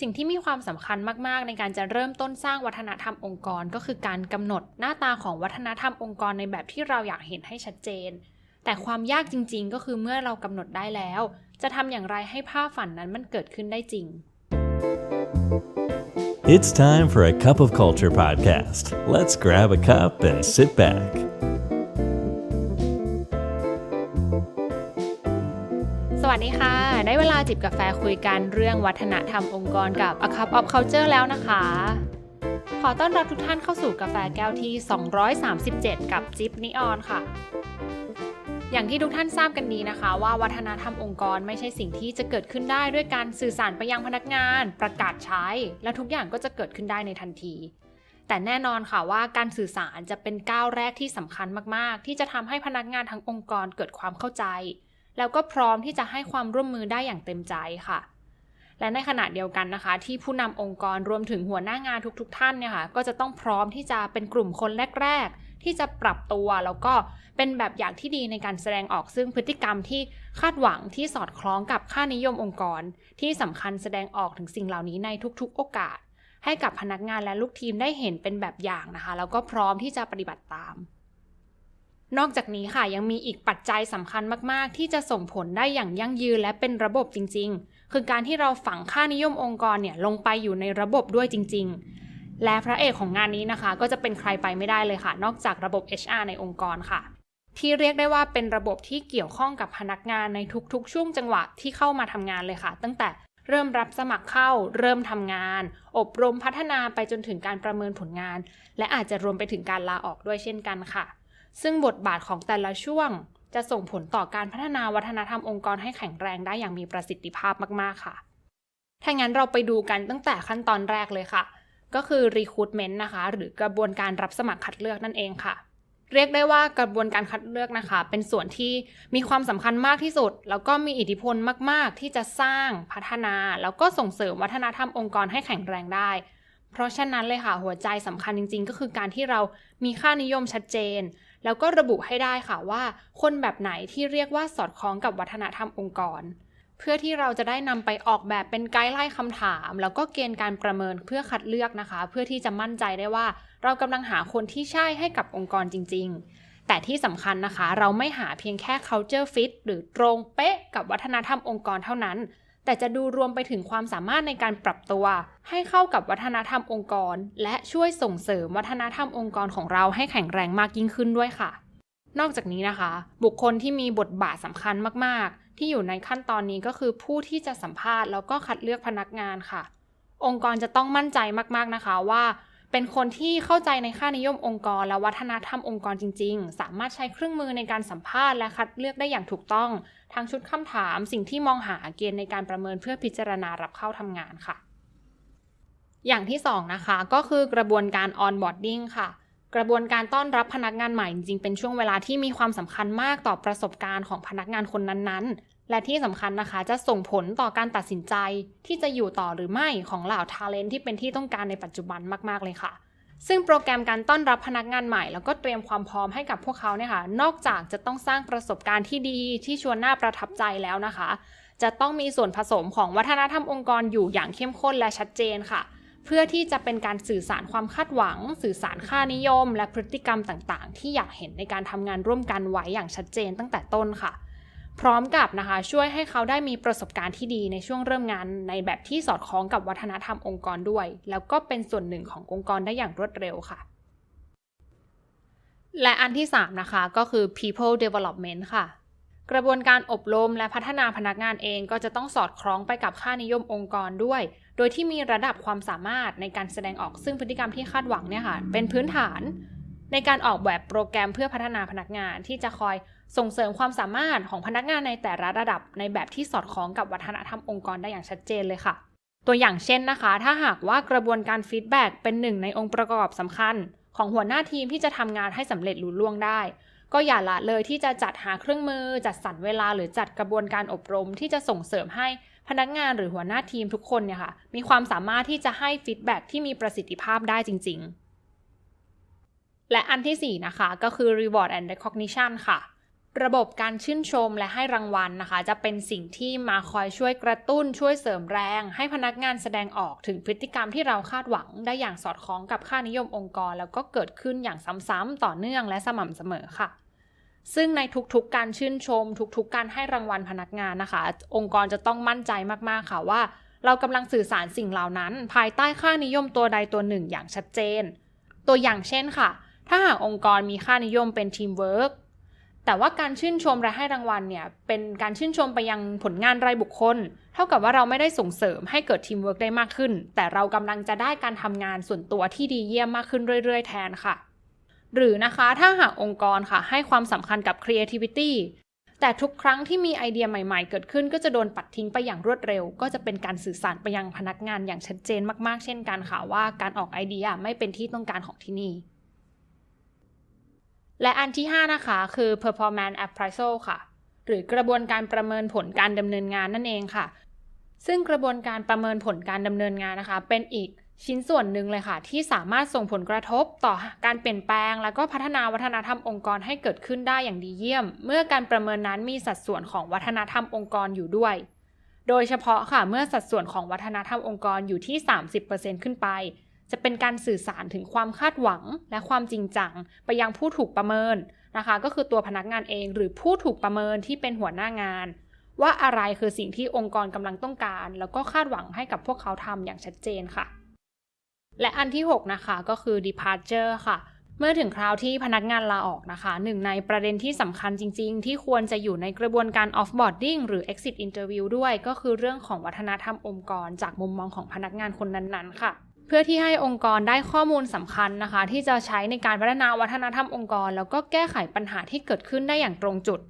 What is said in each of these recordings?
สิ่งที่มีความสำคัญมาก ๆ ในการจะเริ่มต้นสร้างวัฒนธรรมองค์กร ก็คือการกำหนดหน้าตาของวัฒนธรรมองค์กรในแบบที่เราอยากเห็นให้ชัดเจน แต่ความยากจริง ๆ ก็คือเมื่อเรากำหนดได้แล้ว จะทำอย่างไรให้ภาพฝันนั้นมันเกิดขึ้นได้จริง It's time for a Cup of Culture podcast. Let's grab a cup and sit back. จิบกาแฟคุยกันเรื่องวัฒนธรรมองค์กรกับ A Cup of Culture แล้วนะคะ ขอต้อนรับทุกท่านเข้าสู่กาแฟแก้วที่ 237 กับจิ๊บนิออนค่ะ อย่างที่ทุกท่านทราบกันดีนะคะ ว่าวัฒนธรรมองค์กรไม่ใช่สิ่งที่จะเกิดขึ้นได้ด้วยการสื่อสารไปยังพนักงาน ประกาศใช้ และทุกอย่างก็จะเกิดขึ้นได้ในทันทีแต่แน่นอนค่ะว่าการสื่อสารจะเป็นก้าวแรกที่สำคัญมาก ๆ ที่จะทำให้พนักงานทั้งองค์กรเกิดความเข้าใจ แล้วก็พร้อมที่จะให้ความร่วมมือได้อย่างเต็มใจค่ะ และในขณะเดียวกันนะคะ ที่ผู้นำองค์กรรวมถึงหัวหน้างานทุกๆท่านเนี่ยค่ะก็จะต้องพร้อมที่จะเป็นกลุ่มคนแรก ๆ ที่จะปรับตัวแล้วก็เป็นแบบอย่างที่ดีในการแสดงออกซึ่งพฤติกรรมที่คาดหวังที่สอดคล้องกับค่านิยมองค์กร ที่สำคัญแสดงออกถึงสิ่งเหล่านี้ในทุก ๆ โอกาส ให้กับพนักงานและลูกทีมได้เห็นเป็นแบบอย่างนะคะ แล้วก็พร้อมที่จะปฏิบัติตาม นอกจากนี้ค่ะยังมีอีกปัจจัยสำคัญมาก ๆ ที่จะส่งผลได้อย่างยั่งยืนและเป็นระบบจริง ๆ คือการที่เราฝังค่านิยมองค์กรเนี่ยลงไปอยู่ในระบบด้วยจริง ๆ และพระเอกของงานนี้นะคะ ก็จะเป็นใครไปไม่ได้เลยค่ะ นอกจากระบบ HR ในองค์กรค่ะ ที่เรียกได้ว่าเป็นระบบที่เกี่ยวข้องกับพนักงานในทุกๆ ช่วงจังหวะที่เข้ามาทำงานเลยค่ะ ตั้งแต่เริ่มรับสมัครเข้า เริ่มทำงาน อบรมพัฒนาไปจนถึงการประเมินผลงาน และอาจจะรวมไปถึงการลาออกด้วยเช่นกันค่ะ ซึ่งบทบาทของแต่ละช่วง จะส่งผลต่อการพัฒนาวัฒนธรรมองค์กรให้แข็งแรงได้อย่างมีประสิทธิภาพมาก ๆ ค่ะ ถ้างั้นเราไปดูกันตั้งแต่ขั้นตอนแรกเลยค่ะ ก็คือ recruitment นะคะ หรือกระบวนการรับสมัครคัดเลือกนั่นเองค่ะ เรียกได้ว่ากระบวนการคัดเลือกนะคะ เป็นส่วนที่มีความสำคัญมากที่สุด แล้วก็มีอิทธิพลมาก ๆ ที่จะสร้างพัฒนา แล้วก็ส่งเสริมวัฒนธรรมองค์กรให้แข็งแรงได้เพราะฉะนั้นเลยค่ะหัวใจสำคัญจริงๆ ก็คือการที่เรามีค่านิยมชัดเจน แล้วก็ระบุให้ได้ค่ะว่า คนแบบไหนที่เรียกว่าสอดคล้องกับวัฒนธรรมองค์กร เพื่อที่เราจะได้นำไปออกแบบเป็นไกด์ไลน์คำถาม แล้วก็เกณฑ์การประเมินเพื่อคัดเลือกนะคะ เพื่อที่จะมั่นใจได้ว่า เรากำลังหาคนที่ใช่ให้กับองค์กรจริง ๆ แต่ที่สำคัญนะคะ เราไม่หาเพียงแค่ culture fit หรือตรงเป๊ะกับวัฒนธรรมองค์กรเท่านั้น แต่จะดูรวมไปถึงความสามารถในการปรับตัว ให้เข้ากับวัฒนธรรมองค์กร และช่วยส่งเสริมวัฒนธรรมองค์กรของเราให้แข็งแรงมากยิ่งขึ้นด้วยค่ะ นอกจากนี้นะคะ บุคคลที่มีบทบาทสำคัญมากๆ ที่อยู่ในขั้นตอนนี้ก็คือผู้ที่จะสัมภาษณ์แล้วก็คัดเลือกพนักงานค่ะ องค์กรจะต้องมั่นใจมากๆนะคะว่า เป็นคนที่เข้าใจในค่านิยมองค์กร และวัฒนธรรมองค์กรจริง ๆ สามารถใช้เครื่องมือในการสัมภาษณ์และคัดเลือกได้อย่างถูกต้อง ทั้งชุดคำถาม สิ่งที่มองหาเกณฑ์ในการประเมินเพื่อพิจารณารับเข้าทำงานค่ะ อย่างที่สองนะคะก็คือกระบวนการ onboarding ค่ะ กระบวนการต้อนรับพนักงานใหม่จริงๆ เป็นช่วงเวลาที่มีความสำคัญมากต่อประสบการณ์ของพนักงานคนนั้นๆ และที่สำคัญนะคะจะส่งผลต่อการตัดสินใจที่จะอยู่ต่อหรือไม่ของเหล่าทาเลนที่เป็นที่ต้องการในปัจจุบันมากๆเลยค่ะ ซึ่งโปรแกรมการต้อนรับพนักงานใหม่ แล้วก็เตรียมความพร้อมให้กับพวกเขาเนี่ยค่ะ นอกจากจะต้องสร้างประสบการณ์ที่ดีที่ชวนน่าประทับใจแล้วนะคะ จะต้องมีส่วนผสมของวัฒนธรรมองค์กรอยู่อย่างเข้มข้นและชัดเจนค่ะ เพื่อที่จะเป็นการสื่อสารความคาดหวัง สื่อสารค่านิยม และพฤติกรรมต่างๆ ที่อยากเห็นในการทำงานร่วมกันไว้อย่างชัดเจนตั้งแต่ต้นค่ะ พร้อมกับนะคะช่วยให้เขาได้มีประสบการณ์ที่ดีในช่วงเริ่มงานในแบบที่สอดคล้องกับวัฒนธรรมองค์กรด้วย แล้วก็เป็นส่วนหนึ่งขององค์กรได้อย่างรวดเร็วค่ะและอันที่ 3 นะคะ ก็คือ people development ค่ะ กระบวนการอบรมและพัฒนาพนักงานเองก็จะต้องสอดคล้องไปกับค่านิยมองค์กรด้วย โดยที่มีระดับความสามารถในการแสดงออกซึ่งพฤติกรรมที่คาดหวังเนี่ยค่ะเป็นพื้นฐาน ในการออกแบบโปรแกรมเพื่อพัฒนาพนักงานที่จะคอยส่งเสริมความสามารถของพนักงานในแต่ละระดับ ในแบบที่สอดคล้องกับวัฒนธรรมองค์กรได้อย่างชัดเจนเลยค่ะ ตัวอย่างเช่นนะคะ ถ้าหากว่ากระบวนการฟีดแบ็กเป็นหนึ่งในองค์ประกอบสำคัญ ของหัวหน้าทีมที่จะทำงานให้สำเร็จลุล่วงได้ ก็อย่าละเลยที่จะจัดหาเครื่องมือ จัดสรรเวลาหรือจัดกระบวนการอบรมที่จะส่งเสริมให้พนักงานหรือหัวหน้าทีมทุกคนเนี่ยค่ะมีความสามารถที่จะให้ฟีดแบ็กที่มีประสิทธิภาพได้จริง ๆ และอันที่ 4 นะคะ ก็คือ reward and recognition ค่ะ ระบบการชื่นชมและให้รางวัลนะคะ จะเป็นสิ่งที่มาคอยช่วยกระตุ้นช่วยเสริมแรง ให้พนักงานแสดงออกถึงพฤติกรรมที่เราคาดหวัง ได้อย่างสอดคล้องกับค่านิยมองค์กร แล้วก็เกิดขึ้นอย่างซ้ำๆต่อเนื่องและสม่ำเสมอค่ะ ซึ่งในทุกๆ การชื่นชม ทุกๆ การให้รางวัลพนักงานนะคะ องค์กรจะต้องมั่นใจมากๆค่ะว่า เรากำลังสื่อสารสิ่งเหล่านั้น ภายใต้ค่านิยมตัวใดตัวหนึ่งอย่างชัดเจน ตัวอย่างเช่นค่ะ ถ้าหากองค์กรมีค่านิยมเป็นทีมเวิร์ก แต่ว่าการชื่นชมและให้รางวัลเนี่ยเป็นการชื่นชมไปยังผลงานรายบุคคล เท่ากับว่าเราไม่ได้ส่งเสริมให้เกิดทีมเวิร์กได้มากขึ้น แต่เรากำลังจะได้การทำงานส่วนตัวที่ดีเยี่ยมมากขึ้นเรื่อย ๆ แทนค่ะ หรือนะคะถ้าหากองค์กรค่ะให้ความสำคัญกับ creativity แต่ทุกครั้งที่มีไอเดียใหม่ๆ เกิดขึ้นก็จะโดนปัดทิ้งไปอย่างรวดเร็ว ก็จะเป็นการสื่อสารไปยังพนักงานอย่างชัดเจนมากๆ เช่นกันค่ะว่าการออกไอเดียไม่เป็นที่ต้องการของที่นี่ และอันที่ 5 นะคะคือ performance appraisal ค่ะ หรือกระบวนการประเมินผลการดำเนินงานนั่นเองค่ะ ซึ่งกระบวนการประเมินผลการดำเนินงานนะคะ เป็นอีกชิ้นส่วนหนึ่งเลยค่ะ ที่สามารถส่งผลกระทบต่อการเปลี่ยนแปลง แล้วก็พัฒนาวัฒนธรรมองค์กรให้เกิดขึ้นได้อย่างดีเยี่ยม เมื่อการประเมินนั้นมีสัดส่วนของวัฒนธรรมองค์กรอยู่ด้วย โดยเฉพาะค่ะเมื่อสัดส่วนของวัฒนธรรมองค์กรอยู่ที่ 30%ขึ้นไป จะเป็นการสื่อสารถึงความคาดหวังและความจริงจัง ไปยังผู้ถูกประเมินนะคะ ก็คือตัวพนักงานเองหรือผู้ถูกประเมินที่เป็นหัวหน้างาน ว่าอะไรคือสิ่งที่องค์กรกำลังต้องการ แล้วก็คาดหวังให้กับพวกเขาทำอย่างชัดเจนค่ะ และอันที่ 6 นะคะก็คือ departure ค่ะเมื่อถึงคราวที่พนักงานลาออกนะคะ หนึ่งในประเด็นที่สำคัญจริง ๆ ที่ควรจะอยู่ในกระบวนการ offboarding หรือ exit interview ด้วย ก็คือเรื่องของวัฒนธรรมองค์กร จากมุมมองของพนักงานคนนั้น ๆ ค่ะ เพื่อที่ให้องค์กรได้ข้อมูลสำคัญนะคะ ที่จะใช้ในการพัฒนาวัฒนธรรมองค์กร แล้วก็แก้ไขปัญหาที่เกิดขึ้นได้อย่างตรงจุด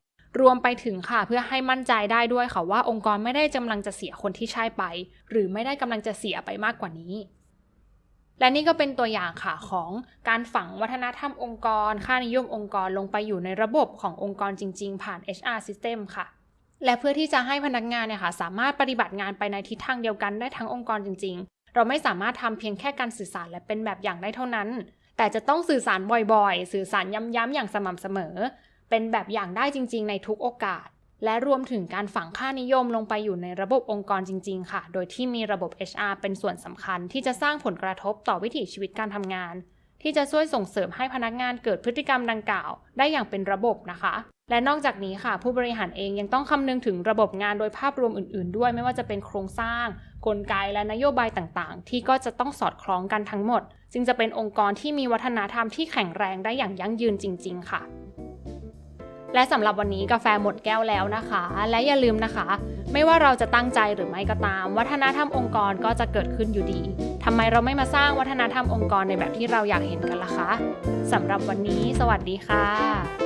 รวมไปถึงค่ะ เพื่อให้มั่นใจได้ด้วยค่ะว่าองค์กรไม่ได้กำลังจะเสียคนที่ใช่ไป หรือไม่ได้กำลังจะเสียไปมากกว่านี้และนี่ก็เป็นตัวอย่างค่ะของการฝังวัฒนธรรมองค์กร ค่านิยมองค์กรลงไปอยู่ในระบบขององค์กรจริง ๆ ผ่าน HR system ค่ะ และเพื่อที่จะให้พนักงานเนี่ยค่ะสามารถปฏิบัติงานไปในทิศทางเดียวกันได้ทั้งองค์กรจริงๆ เราไม่สามารถทำเพียงแค่การสื่อสารและเป็นแบบอย่างได้เท่านั้น แต่จะต้องสื่อสารบ่อยๆ สื่อสารย้ำๆอย่างสม่ำเสมอ เป็นแบบอย่างได้จริง ๆ ในทุกโอกาส และรวมถึงการฝังค่านิยมลงไปอยู่ในระบบองค์กรจริง ๆ ค่ะ โดยที่มีระบบ HR เป็นส่วนสำคัญ ที่จะสร้างผลกระทบต่อวิถีชีวิตการทำงาน ที่จะช่วยส่งเสริมให้พนักงานเกิดพฤติกรรมดังกล่าว ได้อย่างเป็นระบบนะคะ และนอกจากนี้ค่ะ ผู้บริหารเองยังต้องคำนึงถึงระบบงานโดยภาพรวมอื่น ๆ ด้วย ไม่ว่าจะเป็นโครงสร้าง กลไกและนโยบายต่างๆ ที่ก็จะต้องสอดคล้องกันทั้งหมด จึงจะเป็นองค์กรที่มีวัฒนธรรมที่แข็งแรงได้อย่างยั่งยืนจริง ๆ ค่ะ และสำหรับวันนี้กาแฟหมดแก้วแล้วนะคะ และอย่าลืมนะคะ ไม่ว่าเราจะตั้งใจหรือไม่ก็ตาม วัฒนธรรมองค์กรก็จะเกิดขึ้นอยู่ดีทำไมเราไม่มาสร้างวัฒนธรรมองค์กรในแบบที่เราอยากเห็นกันล่ะคะสำหรับวันนี้ สวัสดีค่ะ